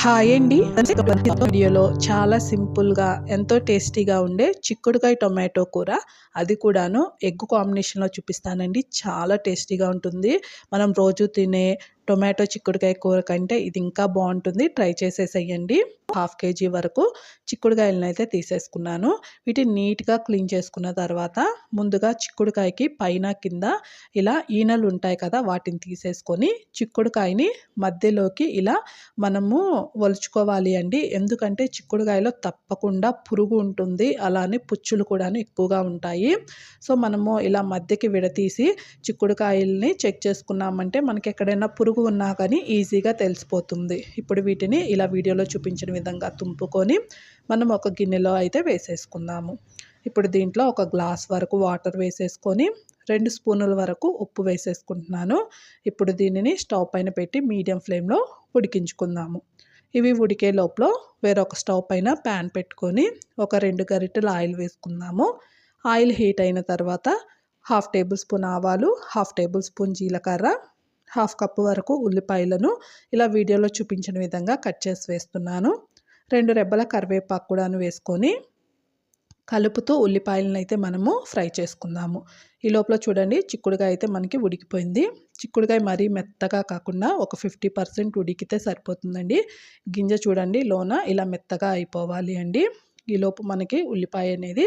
Hi అండి. వీడియోలో చాలా సింపుల్గా ఎంతో టేస్టీగా ఉండే చిక్కుడుకాయ టొమాటో కూర. అది కూడాను ఎగ్ కాంబినేషన్లో చూపిస్తానండి. చాలా టేస్టీగా ఉంటుంది. మనం రోజు తినే టొమాటో చిక్కుడుకాయ కూర కంటే ఇది ఇంకా బాగుంటుంది. ట్రై చేసేసేయండి. హాఫ్ కేజీ వరకు చిక్కుడుకాయలను అయితే తీసేసుకున్నాను. వీటిని నీట్గా క్లీన్ చేసుకున్న తర్వాత ముందుగా చిక్కుడుకాయకి పైన కింద ఇలా ఈనలు ఉంటాయి కదా వాటిని తీసేసుకొని చిక్కుడుకాయని మధ్యలోకి ఇలా మనము వలుచుకోవాలి అండి. ఎందుకంటే చిక్కుడుకాయలో తప్పకుండా పురుగు ఉంటుంది. అలానే పుచ్చులు కూడా ఎక్కువగా ఉంటాయి. సో మనము ఇలా మధ్యకి విడతీసి చిక్కుడుకాయల్ని చెక్ చేసుకున్నామంటే మనకి ఎక్కడైనా పురుగు పురుగు ఉన్నా కానీ ఈజీగా తెలిసిపోతుంది. ఇప్పుడు వీటిని ఇలా వీడియోలో చూపించిన విధంగా తుంపుకొని మనం ఒక గిన్నెలో అయితే వేసేసుకుందాము. ఇప్పుడు దీంట్లో ఒక గ్లాస్ వరకు వాటర్ వేసేసుకొని రెండు స్పూనుల వరకు ఉప్పు వేసేసుకుంటున్నాను. ఇప్పుడు దీనిని స్టవ్ పైన పెట్టి మీడియం ఫ్లేమ్లో ఉడికించుకుందాము. ఇవి ఉడికే లోపల వేరొక స్టవ్ పైన ప్యాన్ పెట్టుకొని ఒక రెండు గరిటెలు ఆయిల్ వేసుకుందాము. ఆయిల్ హీట్ అయిన తర్వాత హాఫ్ టేబుల్ స్పూన్ ఆవాలు హాఫ్ టేబుల్ స్పూన్ జీలకర్ర హాఫ్ కప్పు వరకు ఉల్లిపాయలను ఇలా వీడియోలో చూపించిన విధంగా కట్ చేసి వేస్తున్నాను. రెండు రెబ్బల కరివేపాకు కూడా వేసుకొని కలుపుతూ ఉల్లిపాయలను అయితే మనము ఫ్రై చేసుకుందాము. ఈ లోపల చూడండి చిక్కుడుకాయ అయితే మనకి ఉడికిపోయింది. చిక్కుడుకాయ మరీ మెత్తగా కాకుండా ఒక ఫిఫ్టీ పర్సెంట్ ఉడికితే సరిపోతుందండి. గింజ చూడండి లోన ఇలా మెత్తగా అయిపోవాలి అండి. ఈలోపు మనకి ఉల్లిపాయ అనేది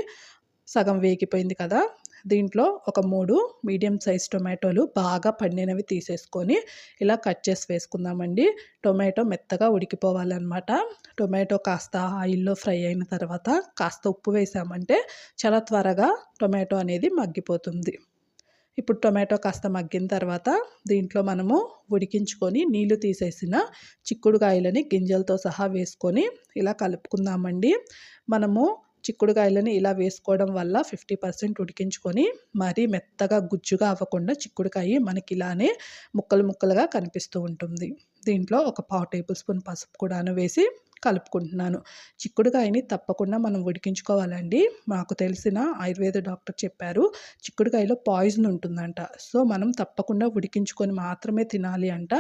సగం వేగిపోయింది కదా. దీంట్లో ఒక మూడు మీడియం సైజ్ టొమాటోలు బాగా పండినవి తీసేసుకొని ఇలా కట్ చేసి వేసుకుందామండి. టొమాటో మెత్తగా ఉడికిపోవాలన్నమాట. టొమాటో కాస్త ఆయిల్లో ఫ్రై అయిన తర్వాత కాస్త ఉప్పు వేసామంటే చాలా త్వరగా టొమాటో అనేది మగ్గిపోతుంది. ఇప్పుడు టొమాటో కాస్త మగ్గిన తర్వాత దీంట్లో మనము ఉడికించుకొని నీళ్ళు తీసేసిన చిక్కుడుకాయలని గింజలతో సహా వేసుకొని ఇలా కలుపుకుందామండి. మనము చిక్కుడుకాయలని ఇలా వేసుకోవడం వల్ల ఫిఫ్టీ పర్సెంట్ ఉడికించుకొని మరీ మెత్తగా గుజ్జుగా అవ్వకుండా చిక్కుడుకాయ మనకి ఇలానే ముక్కలు ముక్కలుగా కనిపిస్తూ ఉంటుంది. దీంట్లో ఒక పావు టేబుల్ స్పూన్ పసుపు కూడాను వేసి కలుపుకుంటున్నాను. చిక్కుడుకాయని తప్పకుండా మనం ఉడికించుకోవాలండి. మాకు తెలిసిన ఆయుర్వేద డాక్టర్ చెప్పారు చిక్కుడుకాయలో పాయిజన్ ఉంటుందంట. సో మనం తప్పకుండా ఉడికించుకొని మాత్రమే తినాలి అంట.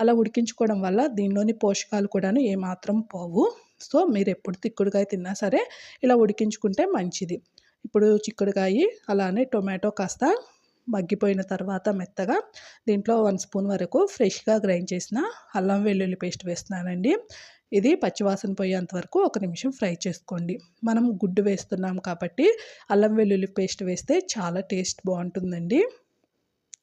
అలా ఉడికించుకోవడం వల్ల దీనిలోని పోషకాలు కూడాను ఏమాత్రం పోవు. సో మీరు ఎప్పుడు తిక్కుడుకాయ తిన్నా సరే ఇలా ఉడికించుకుంటే మంచిది. ఇప్పుడు చిక్కుడుకాయ అలానే టొమాటో కాస్త మగ్గిపోయిన తర్వాత మెత్తగా దీంట్లో వన్ స్పూన్ వరకు ఫ్రెష్గా గ్రైండ్ చేసిన అల్లం వెల్లుల్లి పేస్ట్ వేస్తున్నానండి. ఇది పచ్చివాసన పోయేంత వరకు ఒక నిమిషం ఫ్రై చేసుకోండి. మనం గుడ్డు వేస్తున్నాం కాబట్టి అల్లం వెల్లుల్లి పేస్ట్ వేస్తే చాలా టేస్ట్ బాగుంటుందండి.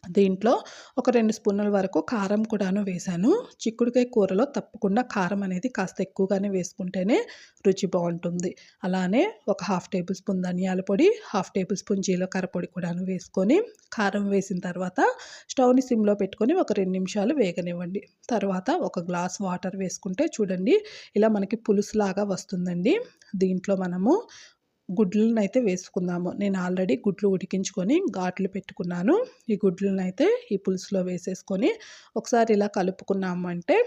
దీంట్లో ఒక రెండు స్పూన్ల వరకు కారం కూడాను వేశాను. చిక్కుడుకాయ కూరలో తప్పకుండా కారం అనేది కాస్త ఎక్కువగానే వేసుకుంటేనే రుచి బాగుంటుంది. అలానే ఒక హాఫ్ టేబుల్ స్పూన్ ధనియాల పొడి హాఫ్ టేబుల్ స్పూన్ జీలకర్ర పొడి కూడాను వేసుకొని కారం వేసిన తర్వాత స్టవ్ని సిమ్లో పెట్టుకొని ఒక రెండు నిమిషాలు వేగనివ్వండి. తర్వాత ఒక గ్లాస్ వాటర్ వేసుకుంటే చూడండి ఇలా మనకి పులుసులాగా వస్తుందండి. దీంట్లో మనము గుడ్లను అయితే వేసుకుందాము. నేను ఆల్రెడీ గుడ్లు ఉడికించుకొని ఘాట్లు పెట్టుకున్నాను. ఈ గుడ్లను అయితే ఈ పులుసులో వేసేసుకొని ఒకసారి ఇలా కలుపుకున్నాము అంటే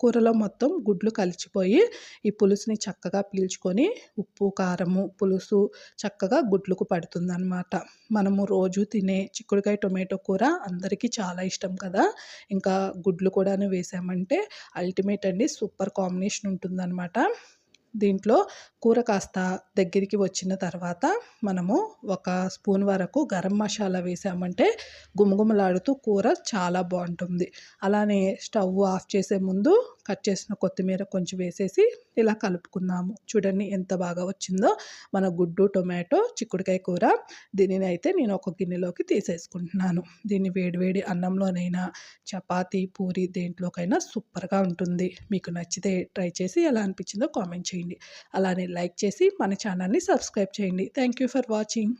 కూరలో మొత్తం గుడ్లు కలిసిపోయి ఈ పులుసుని చక్కగా పీల్చుకొని ఉప్పు కారము పులుసు చక్కగా గుడ్లకు పడుతుందన్నమాట. మనము రోజు తినే చిక్కుడుకాయ టొమాటో కూర అందరికీ చాలా ఇష్టం కదా. ఇంకా గుడ్లు కూడా వేసామంటే అల్టిమేట్ అండి సూపర్ కాంబినేషన్ ఉంటుందన్నమాట. దీంట్లో కూర కాస్త దగ్గరికి వచ్చిన తర్వాత మనము ఒక స్పూన్ వరకు గరం మసాలా వేసామంటే గుమగుమలాడుతూ కూర చాలా బాగుంటుంది. అలానే స్టవ్ ఆఫ్ చేసే ముందు కట్ చేసిన కొత్తిమీర కొంచెం వేసేసి ఇలా కలుపుకుందాము. చూడండి ఎంత బాగా వచ్చిందో. మన గుడ్డు టొమాటో చిక్కుడుకాయ కూర. దీనిని అయితే నేను ఒక గిన్నెలోకి తీసేసుకుంటున్నాను. దీన్ని వేడివేడి అన్నంలోనైనా చపాతీ పూరి దేంట్లోకైనా సూపర్గా ఉంటుంది. మీకు నచ్చితే ట్రై చేసి ఎలా అనిపించిందో కామెంట్ చేయండి. అలానే లైక్ చేసి మన ఛానల్ని సబ్స్క్రైబ్ చేయండి. Thank you for watching.